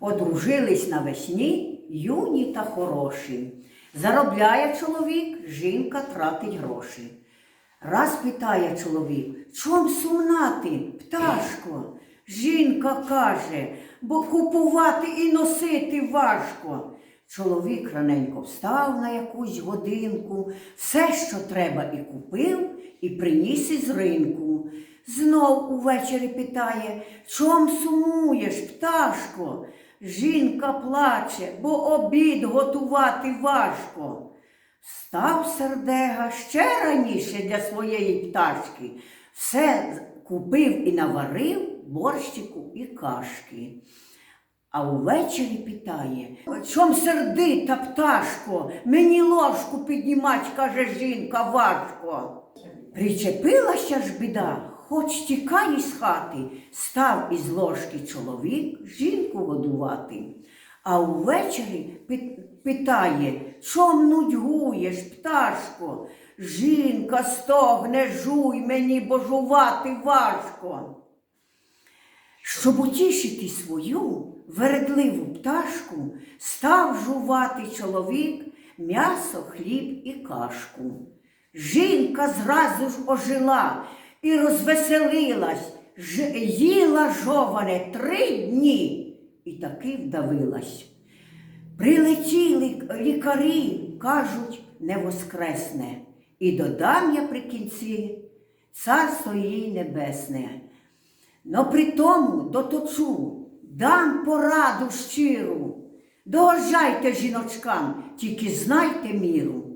Одружились навесні юні та хороші. Заробляє чоловік, жінка тратить гроші. Раз питає чоловік, чом сумна ти, пташко? Жінка каже, бо купувати і носити важко. Чоловік раненько встав на якусь годинку, все, що треба, і купив, і приніс із ринку. Знов увечері питає, чом сумуєш, пташко? Жінка плаче, бо обід готувати важко. Став сердега ще раніше для своєї пташки. Все купив і наварив борщику і кашки. А увечері питає, чом сердита пташко, мені ложку піднімать, каже жінка, важко. Причепилася ж біда, хоч тікай із хати, став із ложки чоловік жінку годувати. А увечері питає, чом нудьгуєш, пташко? Жінка стогне, жуй мені, бо жувати важко. Щоб утішити свою вередливу пташку, став жувати чоловік м'ясо, хліб і кашку. Жінка зразу ж ожила і розвеселилась, Ж- їла жоване три дні і таки вдавилась. Прилетіли лікарі, кажуть, не воскресне, і додам я при кінці царство їй небесне. Но при тому доточу, дам пораду щиру. Догоджайте жіночкам, тільки знайте міру.